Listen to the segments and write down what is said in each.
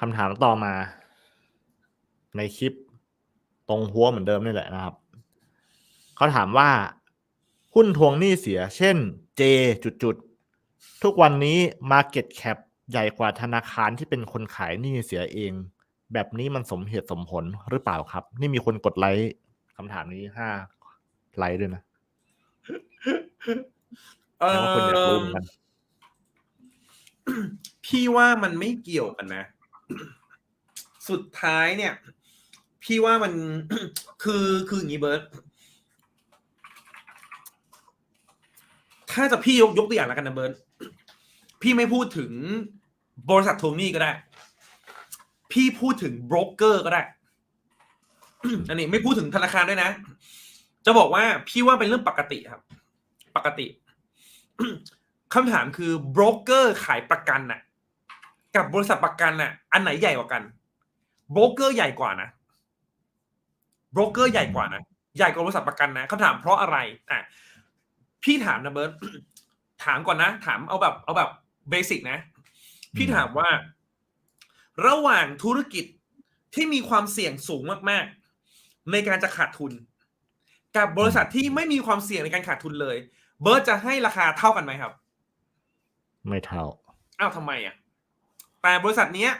คำถามต่อมา ในคลิปตรงหัวเหมือนเดิมนี่แหละนะครับ เขาถามว่า หุ้นทวงหนี้เสีย เช่น J จุดจุดๆทุกวันนี้ Market Cap ใหญ่กว่าธนาคารที่เป็นคนขายหนี้เสียเอง แบบนี้มันสมเหตุสมผลหรือเปล่าครับ นี่มีคนกดไลค์คำถามนี้ห้าไลค์ด้วยนะเอแต่ว่าคนอยากรู้อเหมือนกันพี่ว่ามันไม่เกี่ยวกันนะ สุดท้ายเนี่ย พี่ว่ามันคือคืออย่างนี้เบิร์ตถ้าจะพี่ยกยกตัวอย่างแล้วกันนะเบิร์ตพี่ไม่พูดถึงบริษัททวงหนี้ก็ได้ พี่พูดถึงโบรกเกอร์ก็ได้ อันนี้ไม่พูดถึงธนาคารด้วยนะ จะบอกว่าพี่ว่าเป็นเรื่องปกติครับ ปกติคำถามคือโบรกเกอร์ขายประกันน่ะ กับบริษัทประกันน่ะ อันไหนใหญ่กว่ากันโบรกเกอร์ใหญ่กว่านะโบรกเกอร์ใหญ่กว่านะใหญ่กว่าบริษัทประกันนะคำถามเพราะอะไรอะพี่ถามนะเบิร์ตถามก่อนนะ ถามเอาแบบ เอาแบบเบสิกนะ พี่ถามว่า ระหว่างธุรกิจที่มีความเสี่ยงสูงมาก ๆ ในการจะขาดทุน กับบริษัทที่ไม่มีความเสี่ยงในการขาดทุนเลย เบิร์ตจะให้ราคาเท่ากันไหมครับ ไม่เท่าอ้าวทำไมอะ แต่บริษัทเนี้ย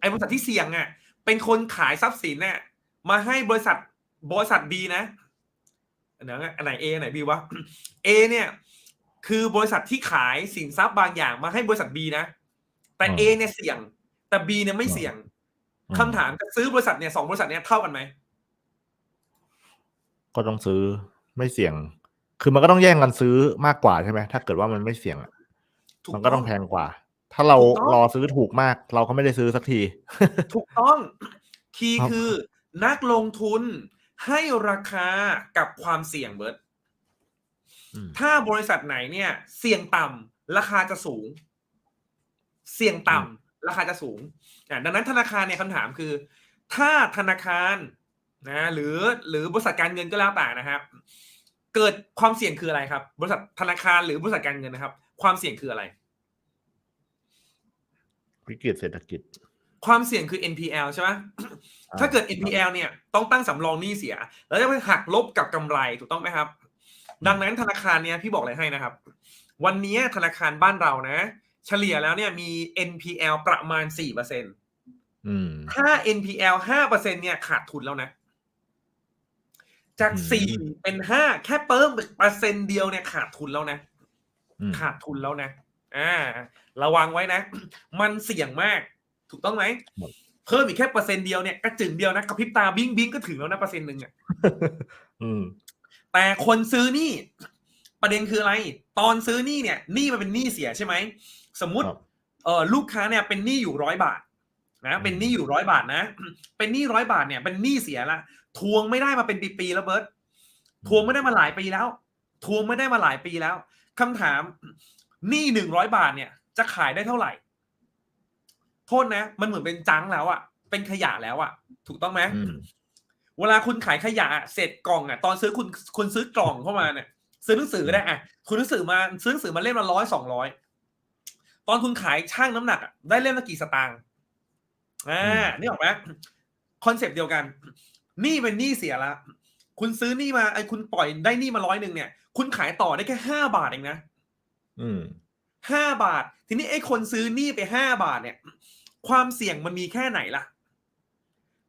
ไอ้บริษัทที่เสี่ยงอะ เป็นคนขายทรัพย์สินเนี่ยมาให้บริษัทบริษัทบีนะอันไหนอันไหนเอไหนบีวะเอเนี่ย คือบริษัทที่ขายสินทรัพย์บางอย่างมาให้บริษัทบีนะแต่อืมเอเนี่ยเสี่ยง แต่บีเนี่ยไม่เสี่ยงอืมคำถามจะซื้อบริษัทเนี่ยสองบริษัทเนี่ยเท่ากันไหมก็ต้องซื้อไม่เสี่ยง คือมันก็ต้องแย่งกันซื้อมากกว่าใช่ไหมถ้าเกิดว่ามันไม่เสี่ยงอะถูกมันก็ต้องแพงกว่า ถ้าเราถูกต้องรอซื้อถูกมาก เราก็ไม่ได้ซื้อสักที ถูกต้อง คีย์ครับคือนักลงทุนให้ราคากับความเสี่ยงเบิร์ตอืมถ้าบริษัทไหนเนี่ย เสี่ยงต่ำราคาจะสูง เสี่ยงต่ำราคาจะสูงอะดังนั้นธนาคารเนี่ยคำถามคือ ถ้าธนาคารนะหรือหรือบริษัทการเงินก็แล้วแต่นะครับ เกิดความเสี่ยงคืออะไรครับ บริษัทธนาคารหรือบริษัทการเงินนะครับ ความเสี่ยงคืออะไร วิกฤตเศรษฐกิจ ความเสี่ยงคือ NPL ใช่ไหมอ่าถ้าเกิด NPL เนี่ยต้องตั้งสำรองหนี้เสีย แล้วจะไปหักลบกับกำไรถูกต้องไหมครับ ดังนั้นธนาคารเนี่ยพี่บอกอะไรให้นะครับ วันนี้ธนาคารบ้านเรานะ เฉลี่ยแล้วเนี่ยมี NPL ประมาณ4%อืมถ้า NPL 5%เนี่ยขาดทุนแล้วนะ จากอืม4เป็น5แค่เพิ่มเปอร์เซ็นต์เดียวเนี่ยขาดทุนแล้วนะอืมขาดทุนแล้วนะ อ่าระวังไว้นะ มันเสี่ยงมาก ถูกต้องไหมเพิ่มอีกแค่เปอร์เซ็นต์เดียวเนี่ยกระจึงเดียวนะกระพริบตาบิ้งบิ้งก็ถึงแล้วนะเปอร์เซ็นต์หนึ่งอะอืมแต่คนซื้อหนี่ ประเด็นคืออะไร ตอนซื้อหนี่เนี่ยหนี้มันเป็นหนี้เสียใช่ไหมสมมุติครับเออลูกค้าเนี่ยเป็นหนี้อยู่ร้อยบาทนะเป็นหนี้อยู่ร้อยบาทนะ เป็นหนี้ร้อยบาทเนี่ยเป็นหนี้เสียละทวงไม่ได้มาเป็นปีๆแล้วเบิร์ตทวงไม่ได้มาหลายปีแล้ว ทวงไม่ได้มาหลายปีแล้วคำถาม หนี้หนึ่งร้อยบาทเนี่ย จะขายได้เท่าไหร่ โทษนะ มันเหมือนเป็นจังแล้วอะเป็นขยะแล้วอะถูกต้องไหมอืมเวลาคุณขายขยะอะเสร็จกล่องอะตอนซื้อคุณคุณซื้อกล่องเข้ามาเนี่ยซื้อหนังสือได้อะคุณหนังสือมาซื้อหนังสือมาเล่มละร้อยสองร้อยตอนคุณขายช่างน้ำหนักอะได้เล่มละกี่สตางค์อ่านี่ออกไหมคอนเซปต์เดียวกันหนี้เป็นหนี้เสียละคุณซื้อหนี้มาไอ้คุณปล่อยได้หนี้มาร้อยหนึ่งเนี่ย คุณขายต่อได้แค่ห้าบาทเองนะอืม ห้าบาท ทีนี้ไอ้คนซื้อหนี้ไปห้าบาทเนี่ย ความเสี่ยงมันมีแค่ไหนล่ะ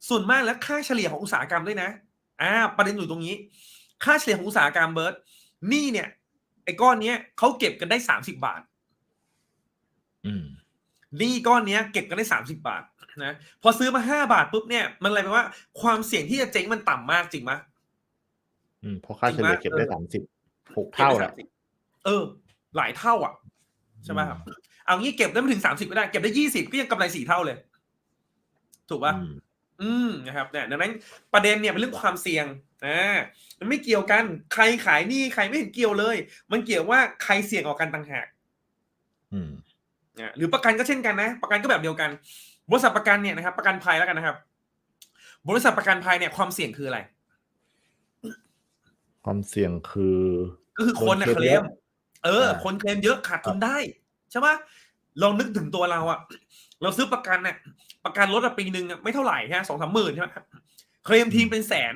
ส่วนมากแล้วค่าเฉลี่ยของอุตสาหกรรมด้วยนะ อ่า ประเด็นอยู่ตรงนี้ ค่าเฉลี่ยของอุตสาหกรรมเบิร์ตหนี้เนี่ย ไอ้ก้อนเนี้ยเขาเก็บกันได้สามสิบาทอืมหนี้ก้อนเนี้ยเก็บกันได้สามสิบาทนะพอซื้อมาห้าบาทปุ๊บเนี่ย มันอะไรแปลว่าความเสี่ยงที่จะเจ๊งมันต่ำมากจริงไหมอืมเพราะค่าเฉลี่ยเก็บได้เออสามสิบหกเท่าก็บแหได้ละ30เออ หลายเท่าอะใช่ไหมครับเอางี้เก็บได้ไม่ถึงสามสิบก็ได้ เก็บได้ยี่สิบก็ยังกำไรสี่เท่าเลย ถูกป่ะอืมอืมนะครับเนี่ยดังนั้นประเด็นเนี่ยเป็นเรื่องความเสี่ยงอ่ามันไม่เกี่ยวกัน ใครขายหนี่ใครไม่เห็นเกี่ยวเลย มันเกี่ยวว่าใครเสี่ยงออกกันต่างหากอืมนะหรือประกันก็เช่นกันนะ ประกันก็แบบเดียวกัน บริษัทประกันเนี่ยนะครับ ประกันภัยแล้วกันนะครับ บริษัทประกันภัยเนี่ยความเสี่ยงคืออะไร ความเสี่ยงคือ ก็คือคนน่ะโดนเคเคลลมม เอออ่าคนเคลมเยอะขาดทุนได้ใช่ปะลองนึกถึงตัวเราอะเราซื้อประกันเนี่ยประกันรถอะปีหนึ่งอะไม่เท่าไหร่ฮะสองสามหมื่นใช่ไหมเคลมทีมเป็นแสน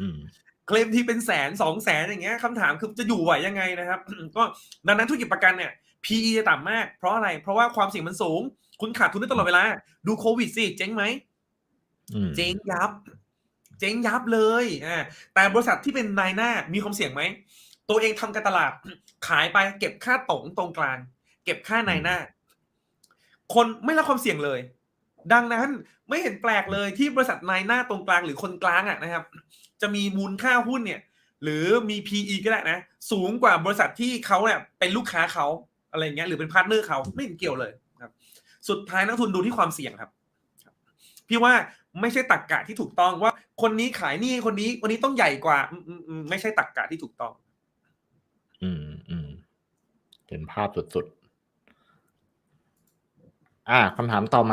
อืมเคลมทีเป็นแสนสองแสนอย่างเงี้ยคำถามคือจะอยู่ไหวยังไงนะครับ ก็ดังนั้นธุรกิจประกันเนี่ย PE จะต่ำมาก เพราะอะไร เพราะว่าความเสี่ยงมันสูง คุณขาดทุนได้ตลอดเวลา ดูโควิดสิ เจ๊งไหมอืมเจ๊งยับ เจ๊งยับเลยอ่าแต่บริษัทที่เป็นนายหน้ามีความเสี่ยงไหม ตัวเองทำการตลาด ขายไปเก็บค่าตรงตรงกลาง เก็บค่านายหน้า คนไม่รับความเสี่ยงเลย ดังนั้นไม่เห็นแปลกเลยที่บริษัทนายหน้าตรงกลางหรือคนกลางอะนะครับ จะมีมูลค่าหุ้นเนี่ย หรือมี PE ก็ได้นะ สูงกว่าบริษัทที่เขาเนี่ยเป็นลูกค้าเขาอะไรเงี้ยหรือเป็นพาร์ทเนอร์เขาไม่เห็นเกี่ยวเลยครับ สุดท้ายนักทุนดูที่ความเสี่ยงครับ พี่ว่าไม่ใช่ตักกะที่ถูกต้องว่าคนนี้ขายนี่คนนี้คนนี้ต้องใหญ่กว่า ไม่ใช่ตักกะที่ถูกต้อง อืมอืมเห็นภาพสุดๆ อ่าคำถามต่อมา